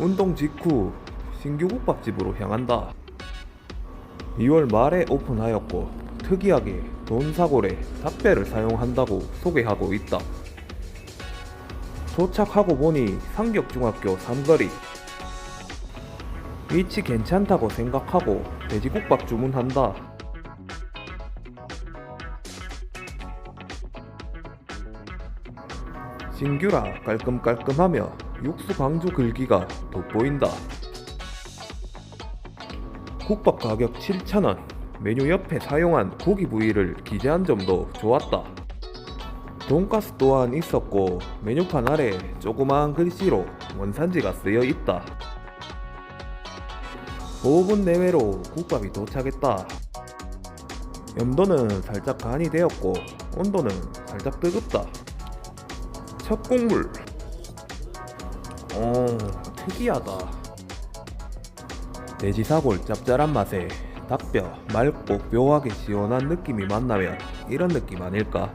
운동 직후 신규 국밥집으로 향한다. 2월 말에 오픈하였고 특이하게 돈사골에 닭배를 사용한다고 소개하고 있다. 도착하고 보니 상격중학교 삼거리 위치 괜찮다고 생각하고 돼지국밥 주문한다. 신규라 깔끔깔끔하며 육수 강주 글기가 돋보인다. 국밥 가격 7,000원. 메뉴 옆에 사용한 고기 부위를 기재한 점도 좋았다. 돈가스 또한 있었고 메뉴판 아래 조그마한 글씨로 원산지가 쓰여 있다. 5분 내외로 국밥이 도착했다. 염도는 살짝 간이 되었고 온도는 살짝 뜨겁다. 첫 국물. 어, 특이하다. 돼지 사골 짭짤한 맛에 닭뼈 맑고 묘하게 시원한 느낌이 만나면 이런 느낌 아닐까?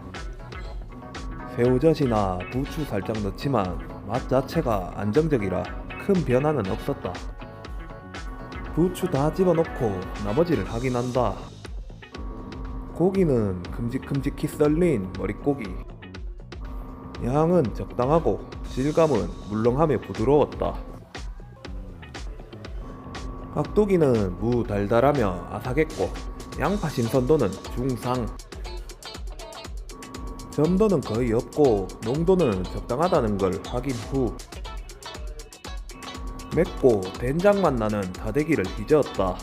새우젓이나 부추 살짝 넣지만 맛 자체가 안정적이라 큰 변화는 없었다. 부추 다 집어넣고 나머지를 확인한다. 고기는 큼직큼직히 썰린 머릿고기. 양은 적당하고 질감은 물렁하며 부드러웠다. 깍두기는 무 달달하며 아삭했고 양파 신선도는 중상. 점도는 거의 없고 농도는 적당하다는 걸 확인 후 맵고 된장맛 나는 다대기를 빚었다.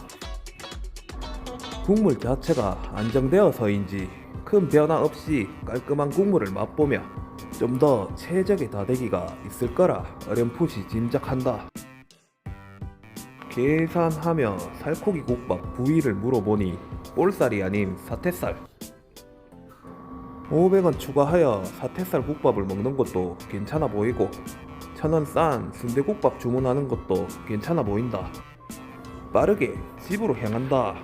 국물 자체가 안정되어서인지 큰 변화 없이 깔끔한 국물을 맛보며 좀 더 최적의 다대기가 있을 거라 어렴풋이 짐작한다. 계산하며 살코기 국밥 부위를 물어보니 볼살이 아닌 사태살. 500원 추가하여 사태살 국밥을 먹는 것도 괜찮아 보이고 천원 싼 순대국밥 주문하는 것도 괜찮아 보인다. 빠르게 집으로 향한다